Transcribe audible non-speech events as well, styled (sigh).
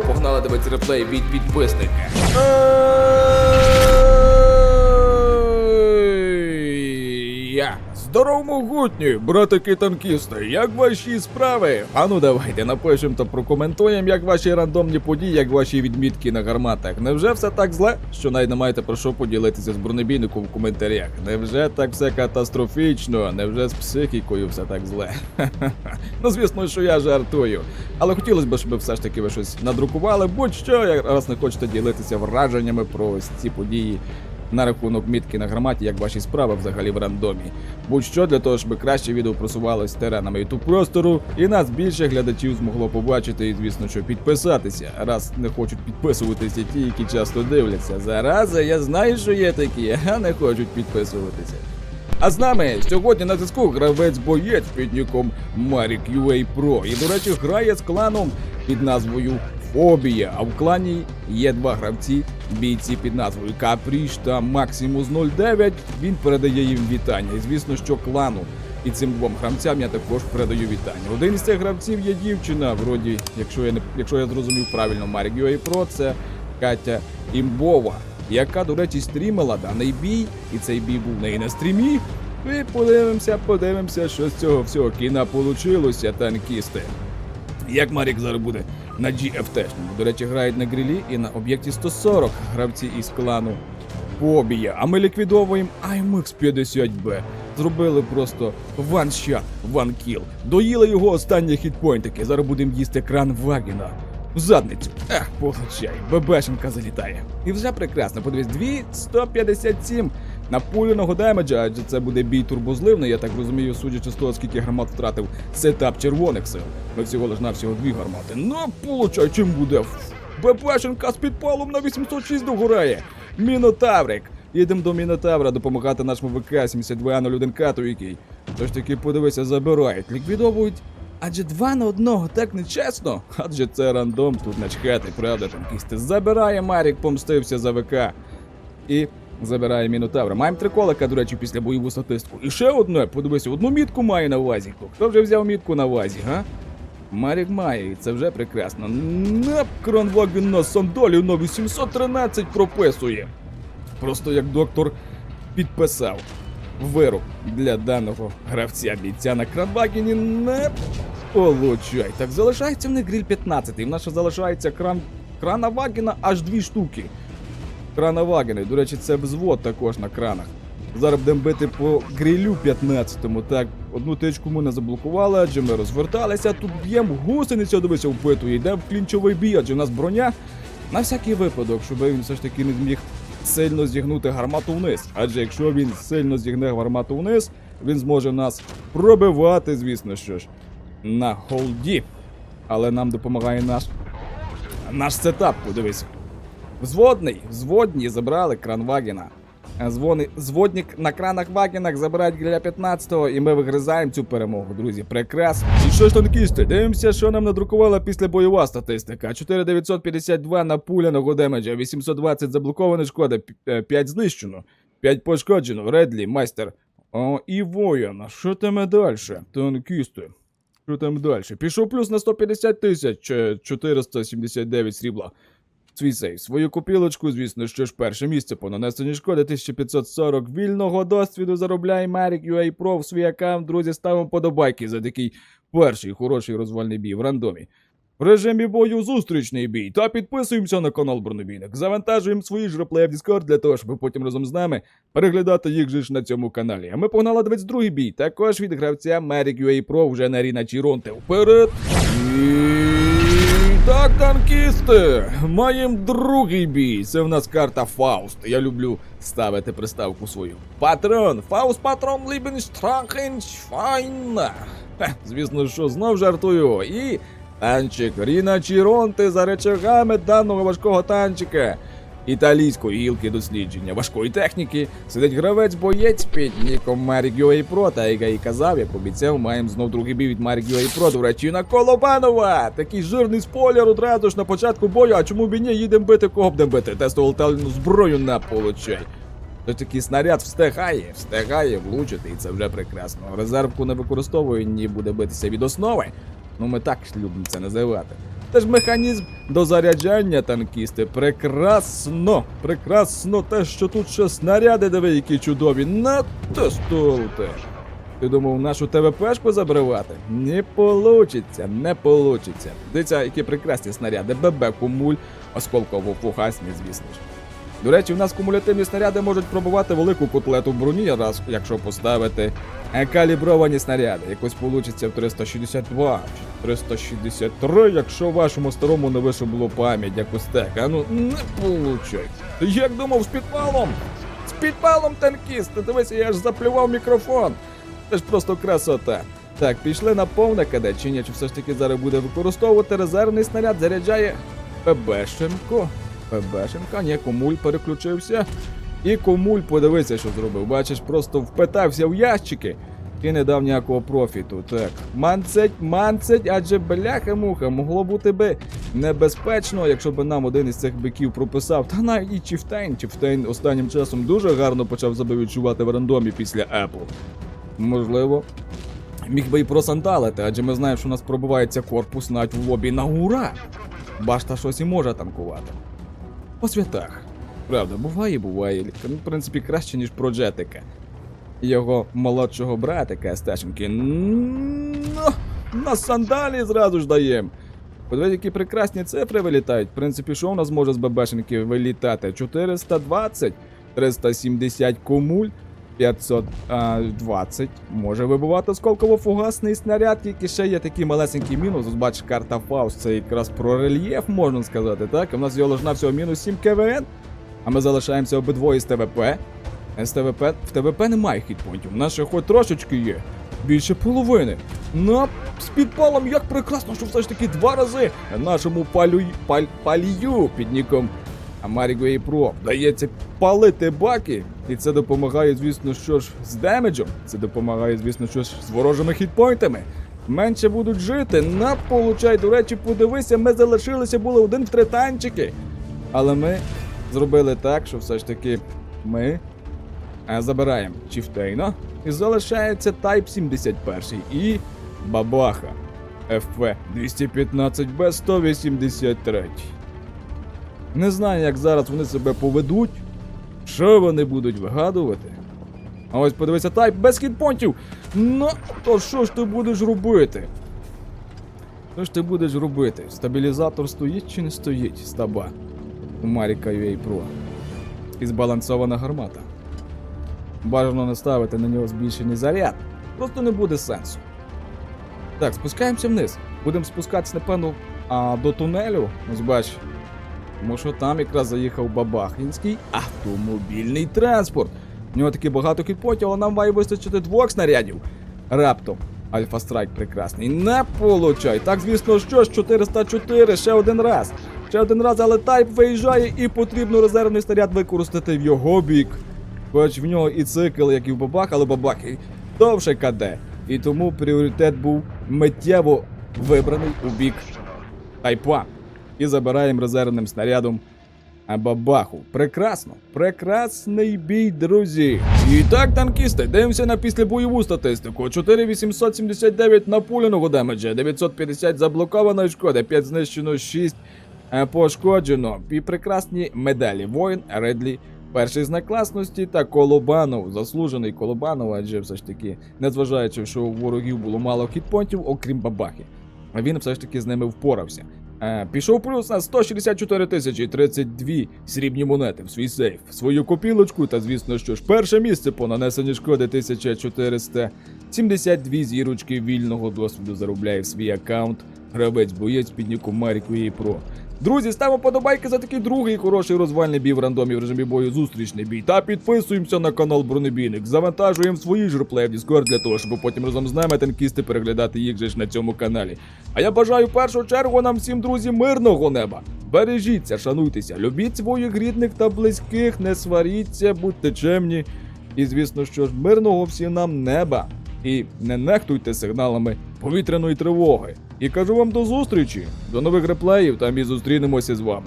погнали дивитися реплей від підписника. Здоров, могутні, братики танкісти, як ваші справи? А ну давайте напишемо та прокоментуємо, як ваші рандомні події, як ваші відмітки на гарматах. Невже все так зле, що навіть не маєте про що поділитися з бронебійником в коментарях? Невже так все катастрофічно? Невже з психікою все так зле? (laughs) ну звісно, що я жартую. Але хотілося б, щоб все ж таки ви щось надрукували, будь-що, раз не хочете ділитися враженнями про ось ці події на рахунок мітки на граматі, як ваші справи взагалі в рандомі. Будь-що для того, щоб краще відео просувалось теренами YouTube простору, і нас більше глядачів змогло побачити, і звісно, що підписатися, раз не хочуть підписуватися ті, які часто дивляться. Зараза, я знаю, що є такі, (laughs) а не хочуть підписуватися. А з нами сьогодні на зв'язку гравець боєць під ніком Марік UA Pro. І, до речі, грає з кланом під назвою Фобія. А в клані є два гравці, бійці під назвою Капріш та Максимус 09. Він передає їм вітання. І звісно, що клану. І цим двом гравцям я також передаю вітання. Один з цих гравців є дівчина, вроді, якщо я не якщо я зрозумів правильно, Марік UA Pro, це Катя Імбова, яка, до речі, стрімила даний бій, і цей бій був в неї на стрімі. І подивимося, подивимося, що з цього всього кіна получилося, танкісти. Як Марік зараз буде на GFT. До речі, грають на грилі і на об'єкті 140 гравці із клану Побія. А ми ліквідовуємо IMX 50B. Зробили просто ван-шот, ван-кіл. Доїли його останні хітпойнтики. Зараз будемо їсти кран Вагіна. В задницю. Ех, получай, ББшенка залітає. І вже прекрасно. Подивись, 257 напуленого демеджа, адже це буде бій турбозливний, я так розумію, судячи з того, скільки гармат втратив сетап червоних сил. Ми всього лиш на всього дві гармати. Ну, получай, чим буде? ББшенка з підпалом на 806 догорає. Мінотаврик. Їдемо до Мінотавра допомагати нашому ВК-7201 кату, який. Тож таки, подивися, забирають, ліквідовують. Адже два на одного так нечесно. Адже це рандом, тут начхати, правда, танкісти. Забирає Марік, помстився за ВК. І забирає Мінотавра. Маємо три колика, до речі, після бойову статистику. І ще одне, подивися, одну мітку має на вазі. Хто вже взяв мітку на вазі, га? Марік має, і це вже прекрасно. На кронваген на сандалів на 813 прописує. Просто як доктор підписав вирок для даного гравця бійця на кранвагені не получай. Так залишається в них гриль 15, і в нас ще залишається кран крана Вагіна аж дві штуки. Крана Вагіни, до речі, це взвод також на кранах. Зараз будемо бити по грилю 15-му. Так, одну тичку ми не заблокували, адже ми розверталися. Тут б'ємо гусениця, дивися, впитує. Йде в клінчовий бій, адже у нас броня. На всякий випадок, щоб він все ж таки не зміг сильно зігнути гармату вниз. Адже якщо він сильно зігне гармату вниз, він зможе нас пробивати, звісно що ж, на голді. Але нам допомагає наш наш сетап, подивись. Взводний, взводні забрали кран Вагіна. Е, Звони, зводник на кранах Вагінах забирають гриля 15-го, і ми вигризаємо цю перемогу, друзі. Прекрасно. І що ж танкісти? Дивимося, що нам надрукувала після бойова статистика. 4952 напуляного демеджа, 820 заблокованої шкоди, 5 знищено, 5 пошкоджено, Редлі, майстер. О, і воїн. Що там далі? Танкісти. Що там далі? Пішов плюс на 150 тисяч, е, 479 срібла. Свій сейф. Свою копілочку, звісно, що ж перше місце по нанесенні шкоди 1540 вільного досвіду заробляє Марік UA Pro в свій аккаунт. Друзі, ставимо подобайки за такий перший хороший розвальний бій в рандомі. В режимі бою зустрічний бій. Та підписуємося на канал Бронебійник. Завантажуємо свої ж реплеї в Discord для того, щоб потім разом з нами переглядати їх же ж на цьому каналі. А ми погнали дивитися другий бій. Також від гравця Merrick UA Pro вже на Ріна Чіронте. Вперед! І так, танкісти! Маємо другий бій. Це в нас карта Фауст. Я люблю ставити приставку свою. Патрон! Фауст патрон Лібенштрахеншфайн. Звісно, що знов жартую. І танчик Ріна Чіронти за речагами даного важкого танчика. Італійської гілки дослідження важкої техніки сидить гравець боєць під ніком Марік UA Pro, та як я і казав, як обіцяв, маємо знов другий бій від Марік Pro, до речі, на Колобанова! Такий жирний спойлер одразу ж на початку бою, а чому б ні, їдемо бити, кого бити, тестову летальну зброю на получай. Тож такий снаряд встигає, встигає влучити, і це вже прекрасно. Резервку не використовую, ні буде битися від основи. Ну ми так любимо це називати. Це ж механізм дозаряджання танкісти. Прекрасно! Прекрасно те, що тут ще снаряди диви, які чудові. На тестуйте. Ти думав нашу ТВПшку забривати? Не получиться, не получиться. Дивіться, які прекрасні снаряди. ББ, кумуль, осколково фугасні, звісно ж. До речі, у нас кумулятивні снаряди можуть пробувати велику котлету броні, раз, якщо поставити калібровані снаряди. Якось получиться в 362 чи 363, якщо вашому старому не вишибло пам'ять, якось так. А ну не получається. Ти як думав з підпалом? З підпалом танкіст, ти дивися, я аж заплював мікрофон. Це ж просто красота. Так, пішли на повне КД, чи все ж таки зараз буде використовувати резервний снаряд, заряджає ПБшенко. ПБшенка, ні, комуль переключився. І комуль, подивися, що зробив. Бачиш, просто впитався в ящики і не дав ніякого профіту. Так, манцеть, манцеть, адже бляха-муха, могло бути би небезпечно, якщо б нам один із цих биків прописав. Та навіть і Чіфтейн. Чіфтейн останнім часом дуже гарно почав себе відчувати в рандомі після Apple. Можливо, міг би і просандалити, адже ми знаємо, що у нас пробивається корпус навіть в лобі на ура. Башта щось і може танкувати. По святах. Правда, буває, буває. Ну, в принципі, краще, ніж про Джетика. Його молодшого братика Стешенки. Ну, на сандалі зразу ж даєм. Подивіться, які прекрасні цифри вилітають. В принципі, що у нас може з ББшенки вилітати? 420, 370 комуль, 520 може вибивати осколково-фугасний снаряд, тільки ще є такий малесенький мінус. Ось бачиш, карта Фауст, це якраз про рельєф, можна сказати, так? В нас його лежна всього мінус 7 КВН, а ми залишаємося обидвоє з ТВП. З ТВП в ТВП немає хітпонтів, в нас ще хоч трошечки є. Більше половини. На з підпалом як прекрасно, що все ж таки два рази нашому палю, паль, палію під ніком Амарігуей Про вдається палити баки, і це допомагає, звісно, що ж з демеджем. Це допомагає, звісно, що ж з ворожими хітпойнтами. Менше будуть жити. На получай, до речі, подивися, ми залишилися були один в три танчики. Але ми зробили так, що все ж таки ми забираємо Чіфтейна і залишається Type 71 і Бабаха FP 215B 183. Не знаю, як зараз вони себе поведуть, що вони будуть вигадувати. А ось подивися, тайп без хітпонтів. Ну, то що ж ти будеш робити? Що ж ти будеш робити? Стабілізатор стоїть чи не стоїть стаба у Маріка UA Pro? І збалансована гармата. Бажано не ставити на нього збільшений заряд. Просто не буде сенсу. Так, спускаємося вниз. Будемо спускатися, напевно, а, до тунелю. Ось бач. Тому що там якраз заїхав Бабахінський автомобільний транспорт. В нього таки багато кітпотів, але нам має вистачити двох снарядів. Раптом. Альфа Страйк прекрасний. Не получай. Так, звісно, що ж, 404, ще один раз. Ще один раз, але тайп виїжджає і потрібно резервний снаряд використати в його бік. Хоч в нього і цикл, як і в бабах, але бабах довше КД. І тому пріоритет був миттєво вибраний у бік тайпа. І забираємо резервним снарядом бабаху. Прекрасно, прекрасний бій, друзі. І так, танкісти, дивимося на післябойову статистику. 4879 напуляного демеджа, 950 заблокованої шкоди, 5 знищено, 6 е, пошкоджено. І прекрасні медалі. Воїн, Редлі, перший знак класності та Колобанов. Заслужений Колобанов, адже все ж таки, незважаючи, що у ворогів було мало хітпонтів, окрім бабахи. Він все ж таки з ними впорався. Е, пішов плюс на 164 тисячі 32 срібні монети в свій сейф, свою копілочку та, звісно, що ж, перше місце по нанесенні шкоди 1472 зірочки вільного досвіду заробляє в свій аккаунт. Гравець боєць під ніком UA Pro. Друзі, ставимо подобайки за такий другий хороший розвальний бій в рандомі в режимі бою зустрічний бій. Та підписуємося на канал Бронебійник. Завантажуємо свої ж реплеї в Discord для того, щоб потім разом з нами танкісти переглядати їх же ж на цьому каналі. А я бажаю в першу чергу нам всім, друзі, мирного неба. Бережіться, шануйтеся, любіть своїх рідних та близьких, не сваріться, будьте чемні. І звісно, що ж мирного всім нам неба. І не нехтуйте сигналами повітряної тривоги. І кажу вам до зустрічі, до нових реплеїв, там і зустрінемося з вами.